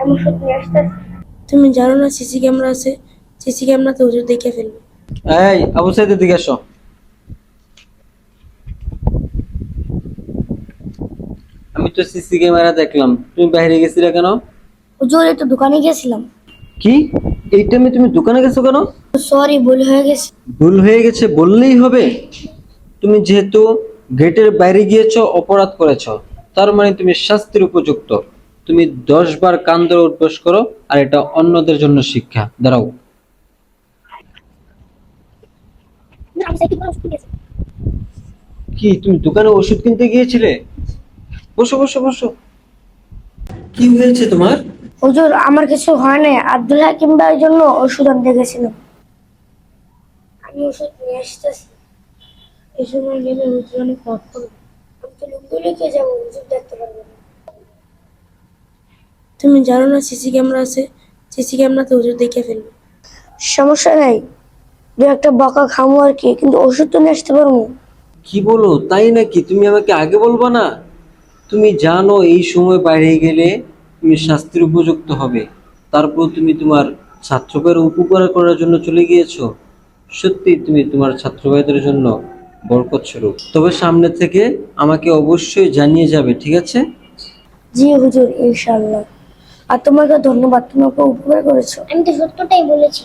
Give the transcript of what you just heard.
আমি ওষুধ নিয়ে আসতেছি। তুমি জানো না সিসি ক্যামেরা আছে? সিসি ক্যামেরাতে হুজুর দেখে ফেলবে। এই আবু সাইদ এদিকে আসো। আমি তো সিসি ক্যামেরা দেখলাম। তুমি বাইরে গেছিলে কেন? হুজুর একটু দোকানে গেছিলাম। কি? এই টাইমে তুমি দোকানে গেছো কেন? সরি ভুল হয়ে গেছে। ভুল হয়ে গেছে বললেই হবে। তুমি যেহেতু গেটের বাইরে গিয়েছো অপরাধ করেছ। তার মানে তুমি শাস্তির উপযুক্ত। তুমি দশ বার কান ধরে উঠবস করো আর এটা অন্যদের জন্য শিক্ষা। দাঁড়াও। কি তুমি দোকানে ওষুধ কিনতে গিয়েছিলে? বসো বসো বসো। কি হয়েছে তোমার? হুজুর আমার কিছু হয় নাই। আব্দুল হাকিম ভাইয়ের জন্য ওষুধ আনতে গেছিলাম। আমি ওষুধ নিয়ে আসতেছি। এই সময় গেলে হুজুর অনেক রাগ করবে। আমি তো লুকিয়ে যাব হুজুর দেখতে পারব না। তুমি জানো না সিসি ক্যামেরা আছে? সিসি ক্যামেরাতে হুজুর দেখে ফেলবে। সমস্যা নাই। দু একটা বকা খামো আর কি কিন্তু ওষুধ তো নিয়ে আসতে পারব। কি বলো তাই নাকি? তুমি আমাকে আগে বলবা না? তুমি জানো এই সময় বাইরে গেলে তুমি শাস্তির উপযুক্ত হবে। তারপর তুমি তোমার ছাত্র ভাইয়ের উপকার করার জন্য চলে গিয়েছো। সত্যি তুমি তোমার ছাত্র ভাইদের জন্য বরকত স্বরূপ। তবে সামনে থেকে আমাকে অবশ্যই জানিয়ে যাবে ঠিক আছে? জি হুজুর ইনশাআল্লাহ। আর তোমাকে ধন্যবাদ তোমাকে উপকার করেছ। আমি তো সত্যটাই বলেছি।